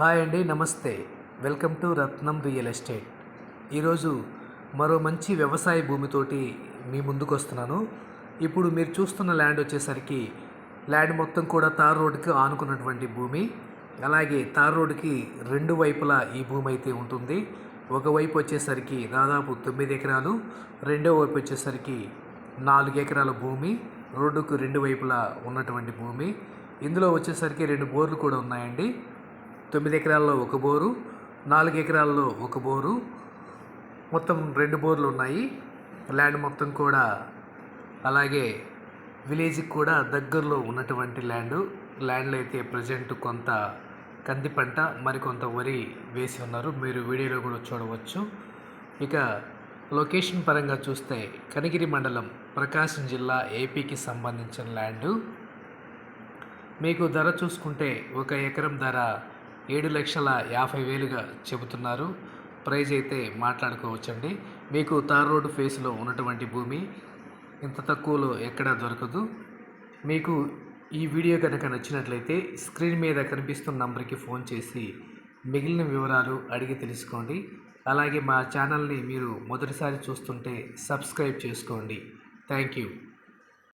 Hi అండి నమస్తే. Welcome to Ratnam real estate. ఈరోజు మరో మంచి వ్యవసాయ భూమితోటి మీ ముందుకు వస్తున్నాను ఇప్పుడు మీరు చూస్తున్న ల్యాండ్ వచ్చేసరికి ల్యాండ్ మొత్తం కూడా తార్ రోడ్డుకి ఆనుకున్నటువంటి భూమి. అలాగే తార్ రోడ్డుకి రెండు వైపులా ఈ భూమి అయితే ఉంటుంది. ఒకవైపు వచ్చేసరికి దాదాపు తొమ్మిది ఎకరాలు రెండో వైపు వచ్చేసరికి నాలుగు ఎకరాల భూమి రోడ్డుకు రెండు వైపులా ఉన్నటువంటి భూమి. ఇందులో వచ్చేసరికి రెండు బోర్లు కూడా ఉన్నాయండి. తొమ్మిది ఎకరాల్లో ఒక బోరు నాలుగు ఎకరాల్లో ఒక బోరు. మొత్తం రెండు బోర్లు ఉన్నాయి ల్యాండ్ మొత్తం కూడా అలాగే విలేజ్కి కూడా దగ్గరలో ఉన్నటువంటి ల్యాండ్. ల్యాండ్లో అయితే ప్రజెంట్ కొంత కంది పంట మరికొంత వరి వేసి ఉన్నారు. మీరు వీడియోలో కూడా చూడవచ్చు. ఇక లొకేషన్ పరంగా చూస్తే కనిగిరి మండలం ప్రకాశం జిల్లా ఏపీకి సంబంధించిన ల్యాండు. మీకు ధర చూసుకుంటే ఒక ఎకరం ధర ఏడు లక్షల యాభై వేలుగా చెబుతున్నారు. ప్రైజ్ అయితే మాట్లాడుకోవచ్చండి. మీకు తార్ రోడ్డు ఫేస్లో ఉన్నటువంటి భూమి ఇంత తక్కువలో ఎక్కడా దొరకదు. మీకు ఈ వీడియో కనుక నచ్చినట్లయితే స్క్రీన్ మీద కనిపిస్తున్న నంబర్కి ఫోన్ చేసి మిగిలిన వివరాలు అడిగి తెలుసుకోండి. అలాగే మా ఛానల్ని మీరు మొదటిసారి చూస్తుంటే సబ్స్క్రైబ్ చేసుకోండి. Thank you.